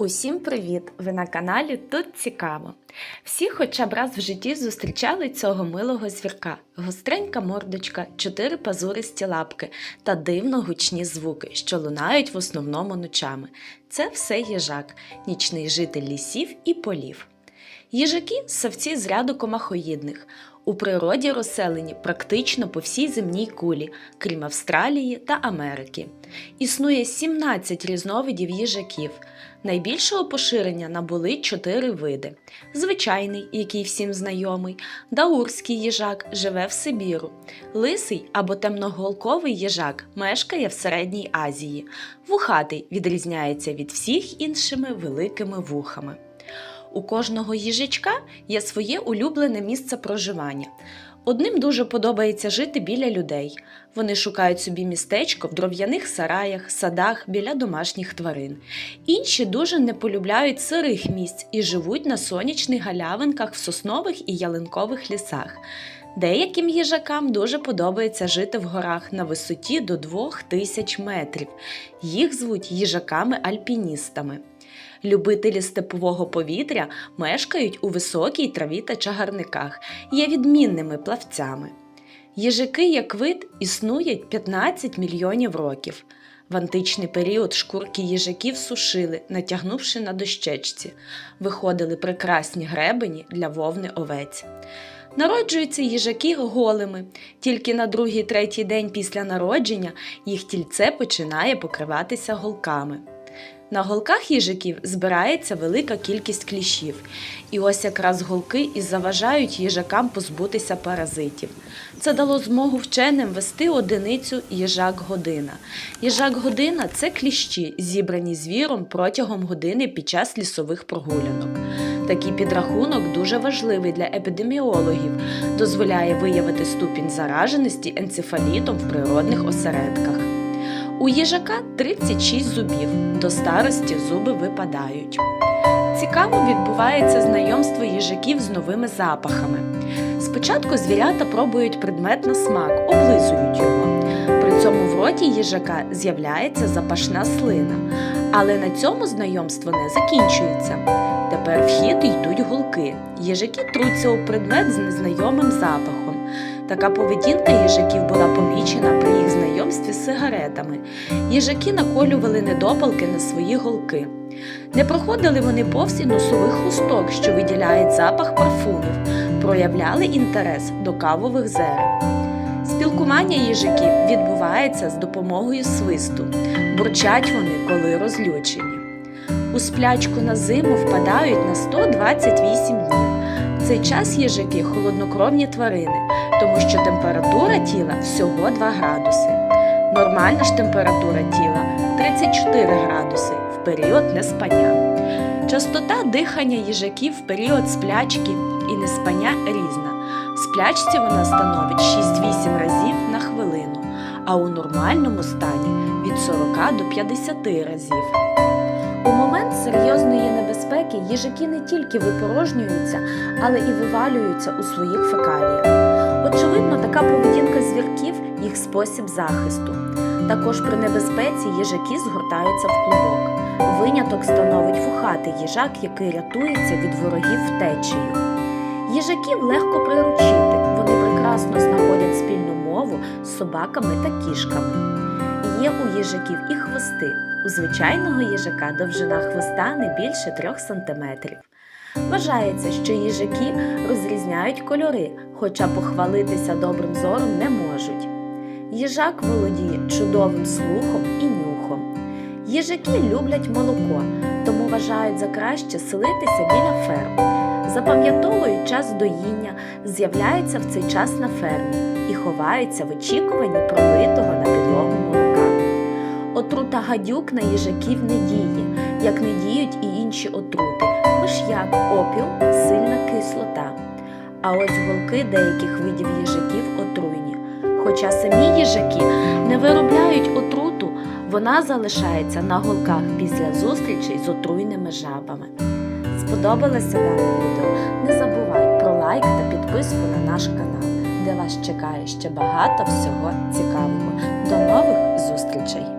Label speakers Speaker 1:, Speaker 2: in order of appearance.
Speaker 1: Усім привіт! Ви на каналі Тут Цікаво. Всі хоча б раз в житті зустрічали цього милого звірка, гостренька мордочка, чотири пазуристі лапки та дивно гучні звуки, що лунають в основному ночами. Це все їжак, нічний житель лісів і полів. Їжаки савці з ряду комахоїдних. У природі розселені практично по всій земній кулі, крім Австралії та Америки. Існує 17 різновидів їжаків. Найбільшого поширення набули чотири види: звичайний, який всім знайомий, даурський їжак живе в Сибіру, лисий або темноголковий їжак мешкає в Середній Азії. Вухатий відрізняється від всіх іншими великими вухами. У кожного їжачка є своє улюблене місце проживання. Одним дуже подобається жити біля людей. Вони шукають собі містечко в дров'яних сараях, садах біля домашніх тварин. Інші дуже не полюбляють сирих місць і живуть на сонячних галявинках в соснових і ялинкових лісах. Деяким їжакам дуже подобається жити в горах на висоті до 2000 метрів. Їх звуть їжаками-альпіністами. Любителі степового повітря мешкають у високій траві та чагарниках, є відмінними плавцями. Їжаки як вид існують 15 мільйонів років. В античний період шкурки їжаків сушили, натягнувши на дощечці. Виходили прекрасні гребені для вовни овець. Народжуються їжаки голими. Тільки на другий-третій день після народження їх тільце починає покриватися голками. На голках їжаків збирається велика кількість кліщів, і ось якраз голки і заважають їжакам позбутися паразитів. Це дало змогу вченим вести одиницю їжак-година. Їжак-година це кліщі, зібрані звіром протягом години під час лісових прогулянок. Такий підрахунок дуже важливий для епідеміологів, дозволяє виявити ступінь зараженості енцефалітом в природних осередках. У їжака 36 зубів, до старості зуби випадають. Цікаво відбувається знайомство їжаків з новими запахами. Спочатку звірята пробують предмет на смак, облизують його. При цьому в роті їжака з'являється запашна слина. Але на цьому знайомство не закінчується. Тепер в хід йдуть голки. Їжаки труться у предмет з незнайомим запахом. Така поведінка їжаків була помічена при їх знайомстві з сигаретами. Їжаки наколювали недопалки на свої голки. Не проходили вони повз і носових хусток, що виділяють запах парфумів, проявляли інтерес до кавових зерен. Спілкування їжаків відбувається з допомогою свисту. Бурчать вони, коли розлючені. У сплячку на зиму впадають на 128 днів. Цей час їжаки холоднокровні тварини, тому що температура тіла всього 2 градуси. Нормальна ж температура тіла 34 градуси в період неспання. Частота дихання їжаків в період сплячки і неспання різна. В сплячці вона становить 6-8 разів на хвилину, а у нормальному стані від 40 до 50 разів. У момент серйозної небезпеки їжаки не тільки випорожнюються, але і вивалюються у своїх фекаліях. Очевидно, така поведінка звірків їх спосіб захисту. Також при небезпеці їжаки згортаються в клубок. Виняток становить фухатий їжак, який рятується від ворогів втечею. Їжаків легко приручити, вони прекрасно знаходять спільну мову з собаками та кішками. Є у їжаків і хвости. У звичайного їжака довжина хвоста не більше 3 см. Вважається, що їжаки розрізняють кольори, хоча похвалитися добрим зором не можуть. Їжак володіє чудовим слухом і нюхом. Їжаки люблять молоко, тому вважають за краще селитися біля ферм. Запам'ятовують час доїння, з'являються в цей час на фермі і ховаються в очікуванні пролитого на. Отрута гадюк на їжаків не діє, як не діють і інші отрути, миш'як, опіум, сильна кислота. А ось голки деяких видів їжаків отруйні. Хоча самі їжаки не виробляють отруту, вона залишається на голках після зустрічей з отруйними жабами. Сподобалося дане відео? Не забувай про лайк та підписку на наш канал, де вас чекає ще багато всього цікавого. До нових зустрічей!